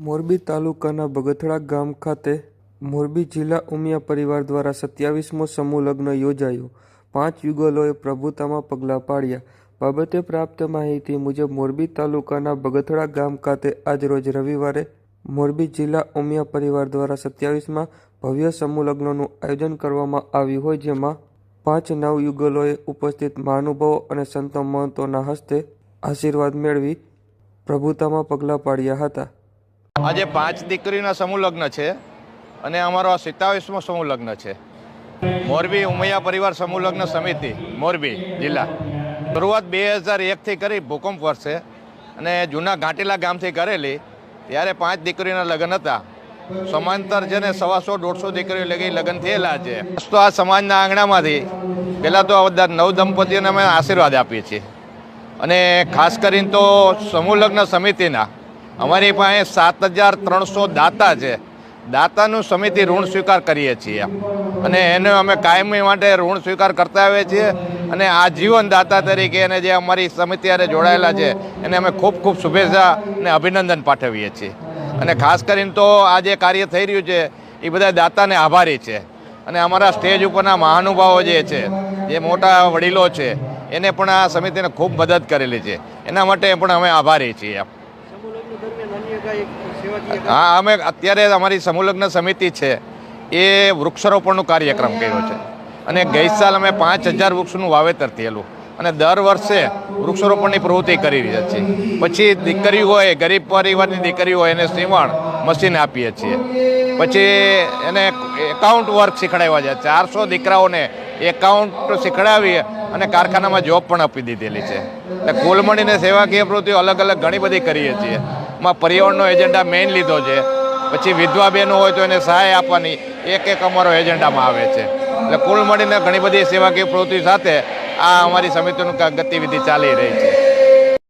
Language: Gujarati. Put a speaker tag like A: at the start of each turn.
A: મોરબી તાલુકાના બગથડા ગામ ખાતે મોરબી જિલ્લા ઉમિયા પરિવાર દ્વારા સત્યાવીસમો સમૂહ લગ્ન યોજાયો. પાંચ યુગલોએ પ્રભુતામાં પગલાં પાડ્યા. બાબતે પ્રાપ્ત માહિતી મુજબ મોરબી તાલુકાના બગથડા ગામ ખાતે આજરોજ રવિવારે મોરબી જિલ્લા ઉમિયા પરિવાર દ્વારા સત્યાવીસમાં ભવ્ય સમૂહ લગ્નનું આયોજન કરવામાં આવ્યું હોય જેમાં પાંચ નવ યુગલોએ ઉપસ્થિત મહાનુભાવો અને સંતો મહંતોના હસ્તે આશીર્વાદ મેળવી પ્રભુતામાં પગલાં પાડ્યા હતા.
B: આજે પાંચ દીકરીના સમૂહ લગ્ન છે અને અમારો આ સિત્તાવીસમો સમૂહ લગ્ન છે. મોરબી ઉમૈયા પરિવાર સમૂહ લગ્ન સમિતિ, મોરબી જિલ્લા. શરૂઆત બે હજાર એકથી કરી ભૂકંપ વર્ષે અને જૂના ઘાંટીલા ગામથી કરેલી. ત્યારે પાંચ દીકરીના લગ્ન હતા. સમાંતર છે ને સવાસો દોઢસો દીકરીઓ લગી લગ્ન થયેલા છે. તો આ સમાજના આંગણામાંથી પહેલાં તો આ બધા નવ દંપતીઓને અમે આશીર્વાદ આપીએ છીએ. અને ખાસ કરીને તો સમૂહ લગ્ન સમિતિના અમારી પાસે સાત હજાર ત્રણસો દાતા છે. દાતાનું સમિતિ ઋણ સ્વીકાર કરીએ છીએ. અને એને અમે કાયમી માટે ઋણ સ્વીકાર કરતા આવીએ છીએ. અને આજીવન દાતા તરીકે એને જે અમારી સમિતિ અને જોડાયેલા છે, એને અમે ખૂબ ખૂબ શુભેચ્છા અને અભિનંદન પાઠવીએ છીએ. અને ખાસ કરીને તો આ જે કાર્ય થઈ રહ્યું છે, એ બધા દાતાને આભારી છે. અને અમારા સ્ટેજ ઉપરના મહાનુભાવો જે છે, જે મોટા વડીલો છે, એને પણ આ સમિતિને ખૂબ મદદ કરેલી છે. એના માટે પણ અમે આભારી છીએ. હા, અમે અત્યારે અમારી સમૂહલગ્ન સમિતિ છે. એ વૃક્ષારોપણનો કાર્યક્રમ કર્યો છે. અને ગઈ સાલ અમે પાંચ હજાર વૃક્ષનું વાવેતર થયેલું. અને દર વર્ષે વૃક્ષારોપણની પ્રવૃત્તિ કરી રહ્યા છીએ. પછી દીકરી હોય, ગરીબ પરિવારની દીકરી હોય, એને સીવણ મશીન આપીએ છીએ. પછી એને એકાઉન્ટ વર્ક શીખડાવ્યા છે. ચારસો દીકરાઓને એકાઉન્ટ શીખડાવી અને કારખાનામાં જોબ પણ આપી દીધેલી છે. એટલે કુલ મળીને સેવાકીય પ્રવૃત્તિઓ અલગ અલગ ઘણી બધી કરીએ છીએ. એમાં પર્યાવરણનો એજન્ડા મેઇન લીધો છે. પછી વિધવા બહેનો હોય તો એને સહાય આપવાની એક એક અમારો એજન્ડામાં આવે છે. એટલે કુલ મળીને ઘણી બધી સેવાકીય પ્રવૃત્તિ સાથે આ અમારી સમિતિનું ગતિવિધિ ચાલી રહી છે.